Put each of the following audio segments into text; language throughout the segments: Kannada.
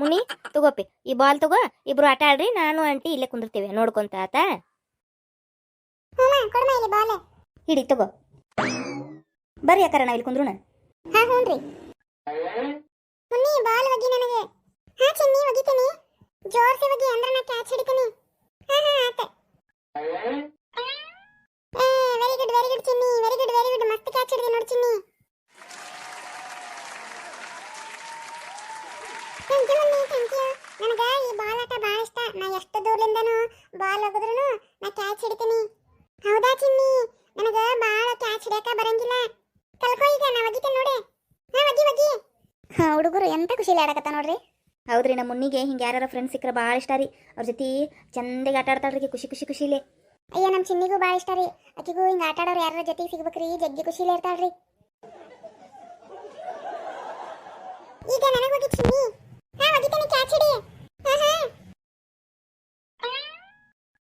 ಮುನಿ ತಗೋಪಿ. ಈ ಬಾಲ್ ತಗೋ ಇಬ್ರು ಆಟ ಆಡ್ರಿ ನಾನು ಆಂಟಿ ಇಲ್ಲೇ ಕುಂದಿರ್ತೀವಿ. ನೋಡ್ಕೊಂತ ಆತ. ಹಿಡಿ ತಗೋ. ಬರ್ರಿ ಅಕ್ಕಾರ ನಾವ್ ಇಲ್ಲಿ ಕುಂದ್ರುಣ. ಹಾ ಹ್ಞೂ ರೀ ಮುನ್ನಿ ಬಾಲ್ ಒಗಿ ನನಗೆ. ಹಾ ಚಿನ್ನಿ ಒಗಿತೀನಿ. ಜೋರ್ಸಿ ಒಗಿ ಅಂದ್ರೆ ನಾ ಕ್ಯಾಚ್ ಹಿಡಿತೀನಿ. ಹಾ ಹಾ ಆತ ಏ very good very good Chinni very good very good ಮಸ್ತ್ ಕ್ಯಾಚ್ ಹಿಡಿದಿ ನೋಡಿ Chinni thank you mummy thank you ನನಗೆ ಈ ಬಾಲ್ ಆಟ ಭಾಳ ಇಷ್ಟ ನಾ ಎಷ್ಟು ದೂರದಿಂದನೂ ಹೋಗಿದ್ರು ನಾ ಕ್ಯಾಚ್ ಹಿಡಿತೀನಿ. ಹೌದಾ ಚಿನ್ನಿ? ನನಗ ಬಾಳ ಕ್ಯಾಚ್ ಹಿಡಿಯಕ ಬರಂಗಿಲ್ಲ. ಕಲ್ಕೋ ಈಗ ನಾ ಒಗಿತೆ ನೋಡಿ. ಹಾ ಒಗಿ ಒಗಿ. ಹಾ ಹುಡುಗರು ಎಂತ ಖುಷಿಲಿ ಆಡಕತ್ತ ನೋಡ್ರಿ? ಹೌದ್ರಿ ನಮ್ಮ ಮುನ್ನಿಗೆ ಹಿಂಗೆ ಯಾರ ಫ್ರೆಂಡ್ಸ್ ಸಿಕ್ಕರೆ ಭಾಳ ಇಷ್ಟ ರೀ. ಅವ್ರ ಜೊತೆ ಚಂದಾಗಿ ಆಟ ಆಡ್ತಾಳ್ರಿ ಖುಷಿ ಖುಷಿ ಖುಷಿಲಿ. ಅಯ್ಯ ನಮ್ಮ ಚಿನ್ನಿಗೂ ಭಾಳ ಇಷ್ಟ ರೀ. ಆಕಿಗೂ ಹಿಂಗೆ ಆಟ ಆಡೋರು ಯಾರ ಜೊತೆಗೆ ಸಿಗ್ಬೇಕ್ರಿ ಜಗ್ಗಿ ಖುಷಿಲಿ ಇರ್ತಾಳ್ರಿ. ಈಗ ನನಗೆ ಹೋಗಿ ಚಿನ್ನಿ. ಹಾ ಒಗಿತೀನಿ ಕ್ಯಾಚ್ ಹಿಡಿ.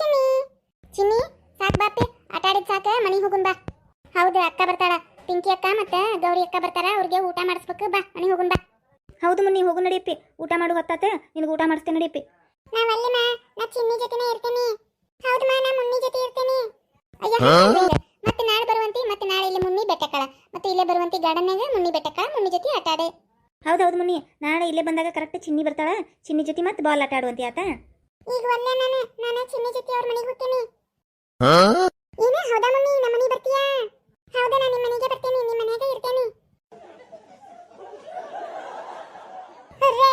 ಚಿನ್ನಿ ಚಿನ್ನಿ ಸಾಕ್ ಬಾಪಿ ಆಟ ಆಡಿದ್ ಸಾಕ ಮನೆಗೆ ಹೋಗುನ್ ಬಾ. ಹೌದು ಅಕ್ಕ ಬರ್ತಾಳ. ಪಿಂಕಿ ಅಕ್ಕ ಮತ್ತೆ ಗೌರಿ ಅಕ್ಕ ಬರ್ತಾರ ಅವ್ರಿಗೆ ಊಟ ಮಾಡಿಸ್ಬೇಕು ಬಾ ಮನೆಗೆ ಹೋಗುನ್ ಬಾ. ಹೌದು ಮುನ್ನಿ ಹೋಗು ನಡಿಯಪ್ಪಿ ಊಟ ಮಾಡು ಹೊತ್ತಾತ ನಿನಗೆ ಊಟ ಮಾಡಿಸ್ತೇನೆ ನಡಿಯಪ್ಪಿ ನಾವಲ್ಲಿ ಮಾ ನಾ ಚಿನ್ನಿ ಜೊತೆನೇ ಇರ್ತೀನಿ. ಹೌದು ಮಾ ನಾ ಮುನ್ನಿ ಜೊತೆ ಇರ್ತೀನಿ. ಅಯ್ಯ. ಮತ್ತೆ ನಾಳೆ ಬರುವಂತಿ ಮತ್ತೆ ನಾಳೆ ಇಲ್ಲಿ ಮುನ್ನಿ ಬೆಟ್ಟಕ್ಕಳ. ಮತ್ತೆ ಇಲ್ಲೇ ಬರುವಂತಿ ಗಾರ್ಡನ್ಯಾಗ ಮುನ್ನಿ ಬೆಟ್ಟಕ್ಕಳ ಮುನ್ನಿ ಜೊತೆ ಆಟ ಆಡೆ. ಹೌದು ಹೌದು ಮುನ್ನಿ. ನಾಳೆ ಇಲ್ಲೇ ಬಂದಾಗ ಕರೆಕ್ಟ್ ಚಿನ್ನಿ ಬರ್ತಾಳ. ಚಿನ್ನಿ ಜೊತೆ ಮತ್ತೆ ಬಾಲ್ ಆಟ ಆಡುವಂತಿ ಆತ. ಈಗ ಒಲ್ಲೆ ನಾನು ನಾನು ಚಿನ್ನಿ ಜೊತೆ ಅವ್ರ ಮನೆಗೆ ಹೋಗ್ತೀನಿ. ಏನು ಹೌದಾ ಮಮ್ಮಿ? ನಮ್ಮ ಮನೆಗೆ ಬರ್ತೀಯಾ? ಹೌದಾ ನಾನು ನಿಮ್ಮ ಮನೆಗೆ ಬರ್ತೀನಿ ನಿಮ್ಮ ಮನೆಗೆ ಇರ್ತೇನೆ. ಹುರ್ರೇ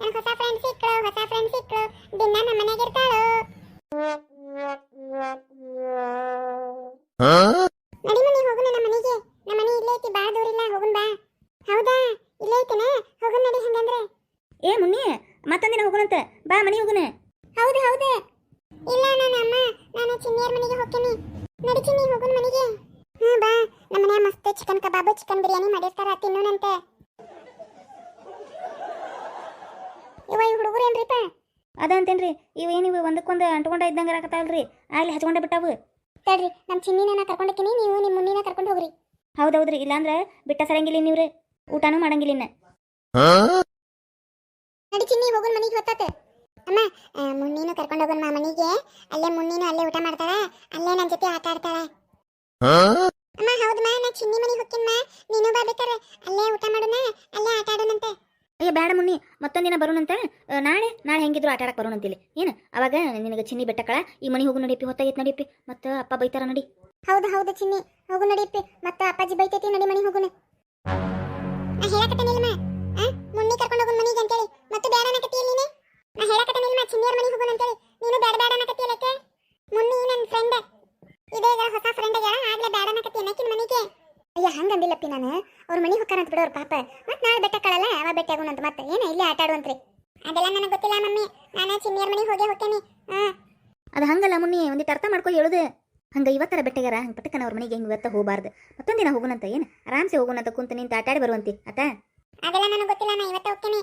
ನನ್ನ ಹೊಸ ಫ್ರೆಂಡ್ ಸಿಕ್ಕಳು ಹೊಸ ಫ್ರೆಂಡ್ ಸಿಕ್ಕಳು ದಿನ ನಮ್ಮ ಮನೆಗೆ ಇರ್ತಾಳು. ನಡಿ ಮಮ್ಮಿ ಹೋಗುಣ ನಮ್ಮ ಮನೆಗೆ. ನಮ್ಮ ಮನೆ ಇಲ್ಲೇ ಐತಿ ಭಾಳ ದೂರ ಇಲ್ಲ ಹೋಗುನ್ ಬಾ. ಹೌದಾ? ಇಲ್ಲೇ ಐತನ? ಹೋಗುನ್ ನಡಿ ಹಂಗಂದ್ರೆ. ಏ ಮುನ್ನಿ ಮತ್ತೊಂದಿನ ಹೋಗೋಣಂತ ಬಾ ಮನೆಗೆ ಹೋಗೋಣ ಹೌದು ಹೌದೇ. ಇಲ್ಲ ನಾನು ಅಮ್ಮ ನಾನು ಚಿನ್ನಿಯರ್ ಮನೆಗೆ ಹೋಗ್ತೀನಿ. ನಡಿ ಚಿನ್ನಿ ಹೋಗುನ್ ಮನೆಗೆ. ಹ್ಞೂ ಬಾ. ನಮ್ಮ ಮನೆ ಮಸ್ತ್ ಚಿಕನ್ ಕಬಾಬ್ ಚಿಕನ್ ಬಿರಿಯಾನಿ ಮಾಡಿರ್ತಾರ ತಿನ್ನೋಣಂತೆ. ಇವ ಈ ಹುಡುಗರು ಏನ್ರಿಪ್ಪ ಅದಂತೇನ್ರಿ ಇವು ಏನಿವು ಒಂದಕ್ಕೊಂದು ಅಂಟ್ಕೊಂಡ ಇದ್ದಂಗೆ ಆಗತ್ತಾವಲ್ರಿ ಅಲ್ಲಿ ಹಚ್ಕೊಂಡ ಬಿಟ್ಟಾವು. ತಡ್ರಿ ನಮ್ಮ ಚಿನ್ನಿನ ಕರ್ಕೊಂಡೋಗ್ತೀನಿ ನೀವು ನಿಮ್ಮ ಮುನ್ನಿನ ಕರ್ಕೊಂಡು ಹೋಗ್ರಿ. ಹೌದೌದ್ರಿ ಇಲ್ಲಾಂದ್ರೆ ಬಿಟ್ಟ ಸರಂಗಿಲ್ಲ ನೀವ್ರಿ ಊಟನೂ ಮಾಡಂಗಿಲ್ಲ ನಡಿ ಚಿನ್ನಿ ಹೋಗುನ್ ಮನೆಗೆ ಹೊತ್ತಾತ. ಅಮ್ಮ ಮುನ್ನೀನು ಕರ್ಕೊಂಡು ಹೋಗೋಣ ಮನೆಗೆ. ಅಲ್ಲೇ ಮುನ್ನಿನೂ ಅಲ್ಲೇ ಊಟ ಮಾಡ್ತಾಳ. ಅಲ್ಲೇ ನನ್ನ ಜೊತೆ ಆಟ ಆಡ್ತಾಳ. ಅಮ್ಮ ಹೌದಮ್ಮ ನಾ ಚಿನ್ನಿ ಮನೆಗೆ ಹೋಗ್ತೀನಮ್ಮ ನೀನು ಬಾ ಬೇಕಾರೆ ಅಲ್ಲೇ ಊಟ ಮಾಡೋಣ ಅಲ್ಲೇ ಆಟ ಆಡೋಣಂತೆ. ಅಯ್ಯ ಬೇಡ ಮುನ್ನಿ ಮತ್ತೊಂದಿನ ಬರೋಣ ಅಂತ ನಾಳೆ ನಾಳೆ ಹೆಂಗಿದ್ರು ಆಟ ಆಡಕ್ಕೆ ಬರೋಣಂತಿಲ್ಲಿ ಏನು ಅವಾಗ ನಿನಗೆ ಚಿನ್ನಿ ಬೆಟ್ಟಕಳ ಈ ಮನೆ ಹೋಗು ನಡಿಪಿ ಹೊತ್ತಾಗೈತೆ ನಡಿಪಿ ಮತ್ತು ಅಪ್ಪ ಬೈತಾರ ನಡಿ. ಹೌದು ಹೌದು ಚಿನ್ನಿ. ಹೋಗು ನಡಿಯಪ್ಪಿ ಮತ್ತೆ ಅಪ್ಪಾಜಿ ಬೈತೈತಿ ನಡಿ ಮನೆ ಹೋಗುಣ ಹೇಳಕತ್ತೇನಿಲ್ಲ ಮುನ್ನಿ ಕರ್ಕೊಂಡು ಹೋಗೋಣ ಮನೆಗೆ ಅಂತೇಳಿ. ಮತ್ತು ಬೇಡ ಅನ್ನಕತ್ತಿ ನೀನೆ. ನಾ ಹೇಳಕತ್ತೇನಿಲ್ಲಮ್ಮ ಚಿನ್ನಿಯರ್ ಮನೆಗೆ ಹೋಗೋಣ ಅಂತೇಳಿ. ನೀನು ಬೇಡ ಬೇಡ ಮುನ್ನ ಮುನ್ನಿ ನನ್ನ ಫ್ರೆಂಡ್ ಇದೇ ಈಗ ಹೊಸ ಫ್ರೆಂಡ್ ಆಗ್ಯಾಳ ಆಗ್ಲೇ ಬೇಡ ಅನ್ನಕತ್ತಿ ಅನ್ನಕಿನ ಮನೆಗೆ. ಅಯ್ಯ ಹಂಗಂದಿಲ್ಲಪ್ಪಿ ನಾನು. ಅವ್ರ ಮನೆಗೆ ಹೋಗ್ತಾರ ಅಂತ ಬಿಡೋರು ಪಾಪ. ಮತ್ತೆ ನಾಳೆ ಬೆಟ್ಟ ಕಳಲ್ಲ ಅವ ಬೆಟ್ಟ ಆಗೋಣಂತ ಮತ್ತೆ. ಏನ ಇಲ್ಲೇ ಆಟ ಆಡುವಂತ್ರಿ. ಅದೆಲ್ಲ ನನಗೆ ಗೊತ್ತಿಲ್ಲ ಮಮ್ಮಿ. ನಾನು ಚಿನ್ನಿಯರ್ ಮನೆಗೆ ಹೋಗೇ ಹೋಗ್ತೇನೆ ಹಾ ಅದು ಹಂಗಲ್ಲ ಮುನ್ನಿ ಒಂದಿಟ್ಟು ಅರ್ಥ ಮಾಡ್ಕೊ ಹೇಳುದು. ಹಂಗೆ ಇವತ್ತರ ಬೆಟ್ಟಗಾರ ಹಂಗ ಪಟ್ಟಕನ ಅವ್ರ ಮನೆಗೆ ಹಿಂಗೆ ಇವತ್ತ ಹೋಗಬಾರ್ದು. ಮತ್ತೊಂದಿನ ಹೋಗೋಣಂತ ಏನು? ಆರಾಮ್ಸೆ ಹೋಗೋಣಂತ ಕುಂತ ನಿಂತು ಆಟಾಡಿ ಬರುವಂತಿ ಆತ? ಅದೆಲ್ಲ ನನಗೆ ಗೊತ್ತಿಲ್ಲ ನಾ ಇವತ್ತ ಹೋಗ್ತೀನಿ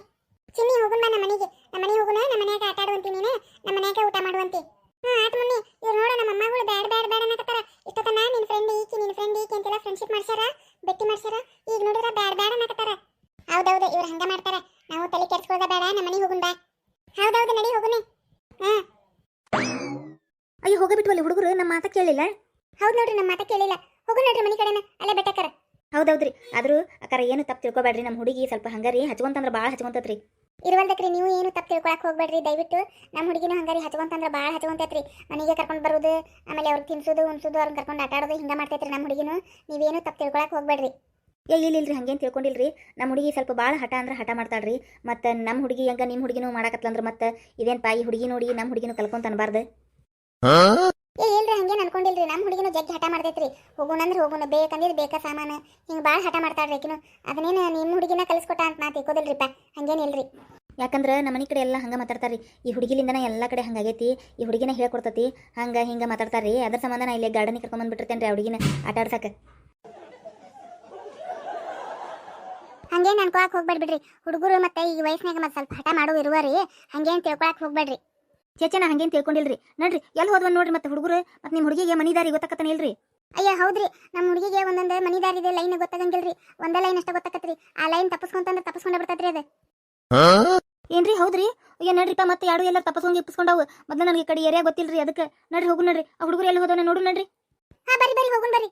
ಚಿನ್ನಿ ಹೋಗು ನಮ್ಮ ಮನೆಗೆ. ನಮ್ಮ ಮನೆಗೆ ಹೋಗು ನಮ್ಮ ಮನ್ಯಾಗ ಆಟ ಆಡುವಂತಿ ನೀನು, ನಮ್ಮ ಮನ್ಯಾಗ ಊಟ ಮಾಡುವಂತಿ. ಹಾ ಆತ ಮುನ್ನಿ, ಇವ್ರು ನೋಡ ನಮ್ಮ ಅಮ್ಮಗಳು ಬ್ಯಾಡ ಬ್ಯಾಡ ಬ್ಯಾಡ ಅನ್ನಕತ್ತಾರ. ಇಷ್ಟೊತ್ತನ ನಿನ್ ಫ್ರೆಂಡ್ ಈಕಿ, ನಿನ್ ಫ್ರೆಂಡ್ ಈಕಿ ಅಂತೆಲ್ಲ ಫ್ರೆಂಡ್ಶಿಪ್ ಮಾಡ್ಸ್ಯಾರ, ಬೆಟ್ಟಿ ಮಾಡ್ಸ್ಯಾರ, ಈಗ ನೋಡಿದ್ರ ಬ್ಯಾಡ ಬ್ಯಾಡ ಅನ್ನಕತ್ತಾರ. ಹೌದೌದು, ಇವ್ರು ಹಂಗ ಮಾಡ್ತಾರ. ನಾವು ತಲೆ ಕೆಡ್ಸ್ಕೊಳ್ಳೋದ ಬೇಡ ನಮ್ಮ ಮನೆಗೆ ಹೋಗುನ್ ಬಾ. ಹೌದೌದು, ನಡಿ, ಹೋಗುನೆ. ಹಾ ಅಯ್ಯೋ ಹೋಗಬಿಟ್ವಲ್ಲಿ ಹುಡುಗರು ನಮ್ಮ ಮಾತ ಕೇಳಿಲ್ಲ. ಹೌದು ನೋಡ್ರಿ ನಮ್ಮ ಮಾತ ಕೇಳಿಲ್ಲ. ಹೋಗು ನೋಡ್ರಿ ಮನೆ ಕಡೆನ, ಅಲ್ಲೇ ಬೆಟ್ಟಕ್ಕರ. ಹೌದೌದ್ರಿ. ಆದ್ರೂ ಅಕ್ಕಾರ ಏನು ತಪ್ಪು ತಿಳ್ಕೊಬೇಡ್ರಿ. ನಮ್ಮ ಹುಡುಗಿ ಸ್ವಲ್ಪ ಹಂಗಾರಿ ಹಚ್ಕೊಂತಂದ್ರೆ ಭಾಳ ಹಚ್ಕೊಂತತ್ರಿ. ಇರುವಲ್ದಕ್ರಿ ನೀವು ಏನು ತಪ್ಪು ತಿಳ್ಕೊಳಕ್ ಹೋಗ್ಬೇಡ್ರಿ. ದಯವಿಟ್ಟು ನಮ್ಮ ಹುಡುಗಿನ ಹಂಗಾರಿ ಹಚ್ಕೊಂತಂದ್ರೆ ಭಾಳ ಹಚ್ಕೊಂತೈತ್ರಿ. ಮನೆಗೆ ಕರ್ಕೊಂಡು ಬರೋದು ಆಮೇಲೆ ಅವ್ರಿಗೆ ತಿನ್ಸೋದು ಉಣ್ಸೋದು ಅವ್ರನ್ನ ಕರ್ಕೊಂಡು ಆಟ ಆಡೋದು ಹಿಂಗೆ ಮಾಡ್ತೈತ್ರಿ ನಮ್ಮ ಹುಡುಗಿನು. ನೀವೇನು ತಪ್ಪು ತಿಳ್ಕೊಳಕ್ ಹೋಗ್ಬೇಡ್ರಿ. ಏ ಇಲ್ಲ ಇಲ್ರಿ ಹಂಗೇನು ತಿಳ್ಕೊಂಡಿಲ್ರಿ. ನಮ್ಮ ಹುಡುಗಿ ಸ್ವಲ್ಪ ಭಾಳ ಹಠ ಅಂದ್ರೆ ಹಠ ಮಾಡ್ತಾಳ್ರಿ. ಮತ್ತು ನಮ್ಮ ಹುಡುಗಿ ಹಂಗ ನಿಮ್ಮ ಹುಡುಗಿನೂ ಮಾಡಕತ್ತಲಂದ್ರೆ ಮತ್ತೆ ಇದೇನು ಪಾಯಿ ಹುಡುಗಿ ನೋಡಿ ನಮ್ಮ ಹುಡುಗಿನೂ ಕಲ್ಕೊಂತ ಅನ್ಬಾರ್ದು ಏ ಹಂಗೇನು ಅನ್ಕೊಂಡಿಲ್ರಿ. ನಮ್ಮ ಹುಡುಗಿನೂ ಜಗ್ಗಿ ಹಠ ಮಾಡ್ತೈತ್ರಿ. ಹೋಗೋಣ ಅಂದ್ರೆ ಹೋಗೋಣ. ಬೇಕಂದಿದ್ ಬೇಕಾ ಸಾಮಾನ. ಹಿಂಗೆ ಭಾಳ ಹಠ ಮಾಡ್ತಾಳ್ರಿ ಆಕಿನೂ ಅದನ್ನೇನು ನಿಮ್ಮ ಹುಡುಗಿನ ಕಲಿಸ್ಕೊಟ್ಟ ಅಂತ ನಾ ಹಂಗೇನು ಹಂಗೇನಿಲ್ರಿ ಯಾಕಂದ್ರೆ ನಮ್ಮ ಮನೆ ಕಡೆ ಎಲ್ಲ ಹಂಗೆ ಮಾತಾಡ್ತಾರ್ರಿ. ಈ ಹುಡುಗಿಲಿಂದನೇ ಎಲ್ಲ ಕಡೆ ಹಂಗಾಗೈತಿ ಈ ಹುಡುಗಿನ ಹೇಳ್ಕೊಡ್ತತಿ. ಹಂಗೆ ಹಿಂಗೆ ಮಾತಾಡ್ತಾರ್ರಿ. ಅದ್ರ ಸಂಬಂಧ ನಾ ಇಲ್ಲೇ ಗಾರ್ಡನಿಗೆ ಕರ್ಕೊಂಬಂದ್ಬಿಟ್ಟಿರ್ತೇನೆ ರೀ ಆ ಹುಡುಗಿನ. ಆಟ ಆಡ್ಸಕ್ಕೆ ಹಂಗೇನ್ ಅನ್ಕೊಳಕ್ ಹೋಗ್ಬೇಡ್ಬಿಡ್ರಿ. ಹುಡುಗರು ಮತ್ತೆ ಈ ವಯಸ್ಸಿನಾಗ ಮತ್ತೆ ಸ್ವಲ್ಪ ಹಠ ಮಾಡೋ ಇರುವ ರೀ ಹಂಗೇನ್ ತಿಳ್ಕೊಳಕ್ಕೆ ಹೋಗ್ಬೇಡ್ರಿ. ಚೇಚೆ ನಾ ಹಂಗೇನು ತಿಳ್ಕೊಂಡಿಲ್ರಿ? ನೋಡ್ರಿ ಎಲ್ಲಿ ಹೋದ್ವನ್ ನೋಡ್ರಿ ಮತ್ತೆ ಹುಡುಗರು? ಮತ್ತೆ ನಿಮ್ಮ ಹುಡುಗಿಗೆ ಮನಿದಾರಿ ಗೊತ್ತಾಕತ್ತಾನೆ ಇಲ್ರಿ? ಅಯ್ಯ ಹೌದ್ರಿ. ನಮ್ಮ ಹುಡುಗಿಗೆ ಒಂದೊಂದು ಮನಿದಾರಿದೆ ಲೈನ್ ಗೊತ್ತಾಗಂಗಿಲ್ರಿ. ಒಂದ ಲೈನ್ ಅಷ್ಟ ಗೊತ್ತಾಕತ್ರಿ. ಆ ಲೈನ್ ತಪ್ಪಸ್ಕೊಂತ ತಪ್ಪಸ್ಕೊಂಡ ಬಿಡ್ತೈತ್ರಿ ಅದ. ಏನ್ರಿ ಹೌದ್ರಿ? ಅಯ್ಯ ನಡ್ರಿಪ್ಪ ಮತ್ತೆ ಯಾರು ಎಲ್ಲ ತಪ್ಪಸ್ಕೊಂಡು ಇಪ್ಪಿಸ್ಕೊಂಡವು? ಮೊದ್ಲ ನನಗೆ ಕಡೆ ಏರಿಯಾ ಗೊತ್ತಿಲ್ರಿ ಅದಕ್ಕೆ. ನಡ್ರಿ ಹೋಗು ನಡ್ರಿ. ಆ ಹುಡುಗರು ಎಲ್ಲಿ ಹೋದವನ ನೋಡು ನಡ್ರಿ. ಹಾ ಬರಿ ಬರಿ ಹೋಗುನ್ ಬರ್ರಿ.